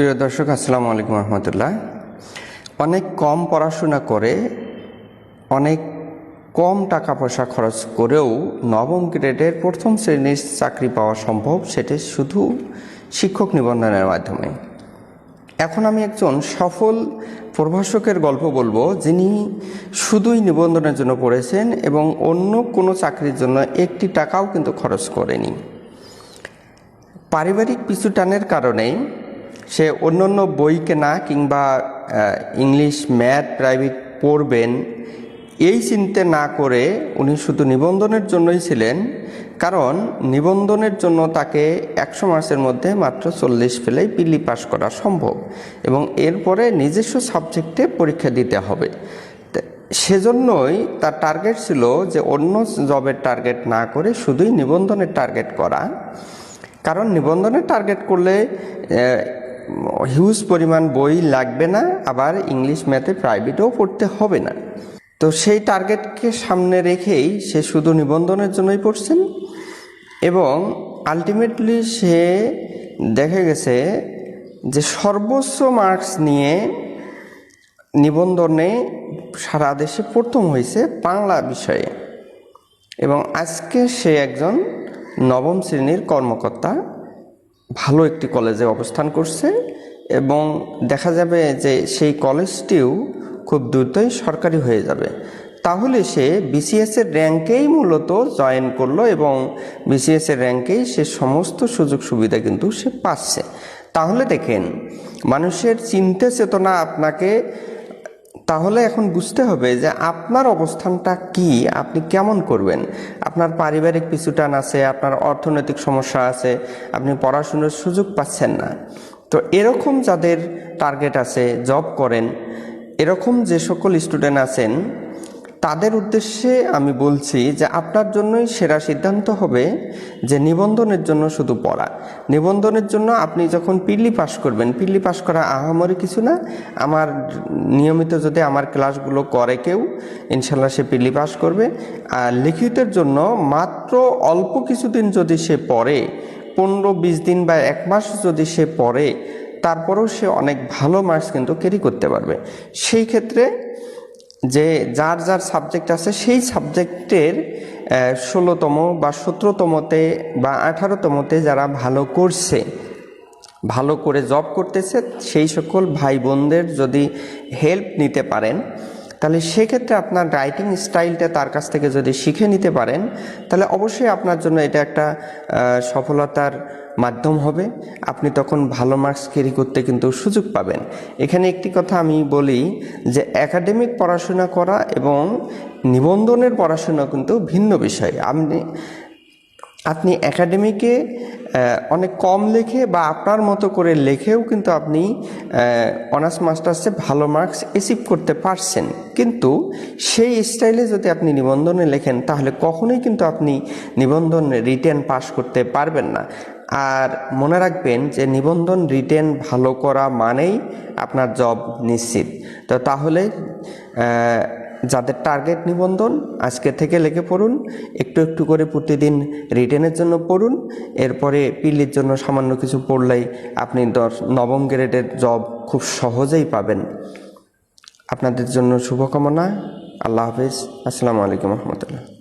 প্রিয় দর্শক, আসসালামু আলাইকুম রহমতুল্লাহ। অনেক কম পড়াশোনা করে, অনেক কম টাকা পয়সা খরচ করেও নবম গ্রেডের প্রথম শ্রেণির চাকরি পাওয়া সম্ভব, সেটি শুধু শিক্ষক নিবন্ধনের মাধ্যমে। এখন আমি একজন সফল প্রভাষকের গল্প বলব, যিনি শুধুই নিবন্ধনের জন্য পড়েছেন এবং অন্য কোনো চাকরির জন্য একটি টাকাও কিন্তু খরচ করেনি। পারিবারিক পিছু টানের কারণে সে অন্য অন্য বই কেনা কিংবা ইংলিশ, ম্যাথ, প্রাইভেট পড়বেন, এই চিন্তা না করে উনি শুধু নিবন্ধনের জন্যই ছিলেন, কারণ নিবন্ধনের জন্য তাকে একশো মাসের মধ্যে মাত্র চল্লিশ ফেলেই পিলি পাস করা সম্ভব এবং এরপরে নিজস্ব সাবজেক্টে পরীক্ষা দিতে হবে। সেজন্যই তার টার্গেট ছিল যে অন্য জবের টার্গেট না করে শুধুই নিবন্ধনের টার্গেট করা। কারণ নিবন্ধনের টার্গেট করলে হিউজ পরিমাণ বই লাগবে না, আবার ইংলিশ ম্যাথে প্রাইভেটেও পড়তে হবে না। তো সেই টার্গেটকে সামনে রেখেই সে শুধু নিবন্ধনের জন্যই পড়ছেন এবং আলটিমেটলি সে দেখা গেছে যে সর্বোচ্চ মার্কস নিয়ে নিবন্ধনে সারা দেশে প্রথম হয়েছে বাংলা বিষয়ে। এবং আজকে সে একজন নবম শ্রেণির কর্মকর্তা। ভালো একটি কলেজে অবস্থান করছে এবং দেখা যাবে যে সেই কলেজটিও খুব দ্রুতই সরকারি হয়ে যাবে। তাহলে সে বিসিএস এর র্যাঙ্কেই মূলত জয়েন করল এবং বিসিএস এর র্যাঙ্কেই সে সমস্ত সুযোগ সুবিধা কিন্তু সে পাচ্ছে। তাহলে দেখেন, মানুষের চিন্তা চেতনা আপনাকে তাহলে এখন বুঝতে হবে যে আপনার অবস্থানটা কি, আপনি কেমন করবেন? আপনার পারিবারিক পিছুটান আছে, আপনার অর্থনৈতিক সমস্যা আছে, আপনি পড়াশুনোর সুযোগ পাচ্ছেন না। তো এরকম যাদের টার্গেট আছে জব করেন, এরকম যে সকল স্টুডেন্ট আছেন তাদের উদ্দেশ্যে আমি বলছি যে আপনার জন্যই সেরা সিদ্ধান্ত হবে যে নিবন্ধনের জন্য শুধু পড়া। নিবন্ধনের জন্য আপনি যখন পিল্লি পাস করবেন পিল্লি পাস করা আহামরি কিছু না। আমার নিয়মিত যদি আমার ক্লাসগুলো করে কেউ, ইনশাল্লাহ সে পিল্লি পাস করবে। আর লিখিতের জন্য মাত্র অল্প কিছুদিন যদি সে পড়ে, পনেরো বিশ দিন বা এক মাস যদি সে পড়ে, তারপরেও সে অনেক ভালো মার্কস কিন্তু ক্যারি করতে পারবে। সেই ক্ষেত্রে যে যার যার সাবজেক্ট আছে, সেই সাবজেক্টের ষোলোতম বা সতেরোতমতে বা আঠারোতমতে যারা ভালো করছে, ভালো করে জব করতেছে, সেই সকল ভাই বোনদের যদি হেল্প নিতে পারেন তাহলে সেক্ষেত্রে আপনার রাইটিং স্টাইলটা তার কাছ থেকে যদি শিখে নিতে পারেন, তাহলে অবশ্যই আপনার জন্য এটা একটা সফলতার মাধ্যম হবে। আপনি তখন ভালো মার্কস ক্যারি করতে কিন্তু সুযোগ পাবেন। এখানে একটি কথা আমি বলি যে একাডেমিক পড়াশোনা করা এবং নিবন্ধনের পড়াশোনা কিন্তু ভিন্ন বিষয়। আপনি আপনি একাডেমিকে অনেক কম লেখে বা আপনার মতো করে লেখেও কিন্তু আপনি অনার্স মাস্টার্সে ভালো মার্কস অ্যাচিভ করতে পারছেন। কিন্তু সেই স্টাইলে যদি আপনি নিবন্ধনে লেখেন, তাহলে কখনোই কিন্তু আপনি নিবন্ধন রিটেন পাস করতে পারবেন না। আর মনে রাখবেন যে নিবন্ধন রিটেন ভালো করা মানেই আপনার জব নিশ্চিত। তো তাহলে যাদের টার্গেট নিবন্ধন, আজকে থেকে লেগে পড়ুন, একটু একটু করে প্রতিদিন রিটেনের জন্য পড়ুন, এরপরে পিলির জন্য সামান্য কিছু পড়লেই আপনি দশ, নবম গ্রেডের জব খুব সহজেই পাবেন। আপনাদের জন্য শুভকামনা, আল্লাহ হাফিজ, আসসালামু আলাইকুম রহমতুল্লাহ।